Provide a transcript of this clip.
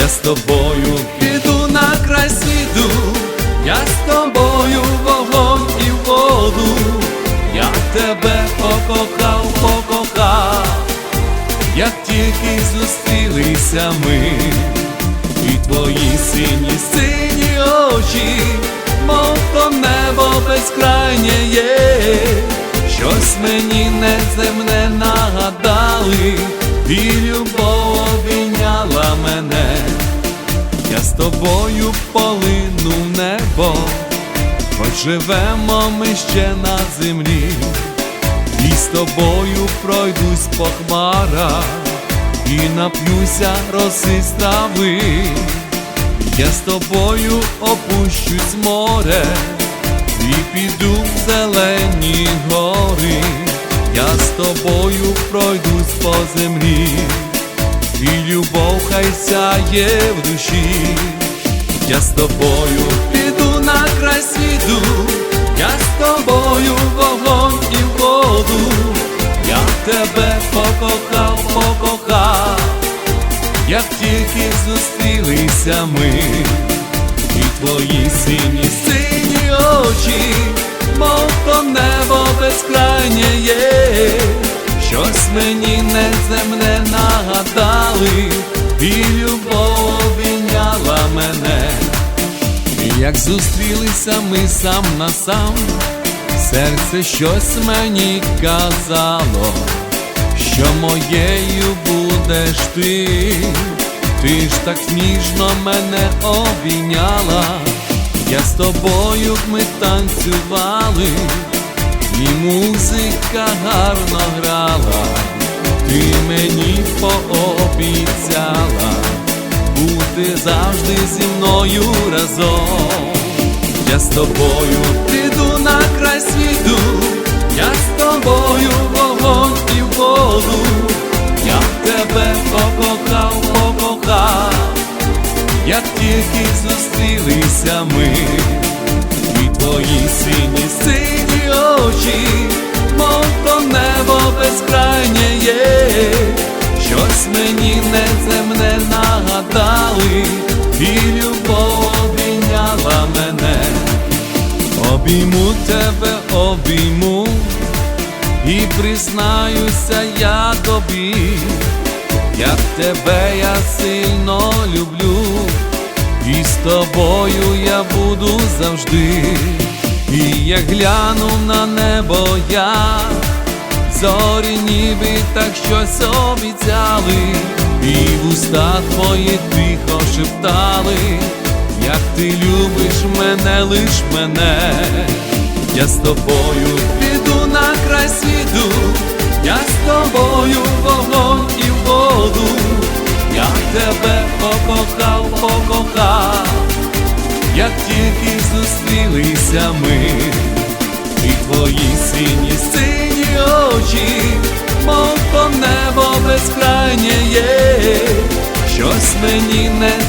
Я з тобою. Піду на край світу, я з тобою вогонь і воду, я тебе покохав, покохав, як тільки зустрілися ми, і твої сині сині очі, мов то небо безкрайнє є, щось мені неземне нагадали, і любов з тобою полину в небо, хоч живемо ми ще на землі, і з тобою пройдусь по хмарах, і нап'юся роси з трави, я з тобою опущусь море, і піду в зелені гори, я з тобою пройдусь по землі, і любов хай сяє в душі, я з тобою піду на край світу, я з тобою вогонь і воду, я тебе покохав, покохав, як тільки зустрілися ми, і твої сині сині очі, мов то небо є, як зустрілися ми сам на сам, серце щось мені казало, що моєю будеш ти, ти ж так ніжно мене обійняла, я з тобою ми танцювали, і музика гарно грала, ти мені пообіцяла бути завжди зі мною разом. Я з тобою піду на край світу, я з тобою вогонь і воду, я тебе покохав, покохав, як тільки зустрілися ми, і твої сині сині очі, мов то небо безкрайнє є, щось мені нагадали, і любов обійняла мене, обійму тебе, обійму, і признаюся я тобі, як тебе я сильно люблю, і з тобою я буду завжди, і як гляну на небо я зорі ніби так щось обіцяли, і в уста твої тихо шептали, як ти любиш мене, лиш мене, я з тобою піду на край світу, я з тобою вогонь і воду, я тебе покохав, покохав, як тільки зустрілися ми. І твої сині сині очі, мені неземне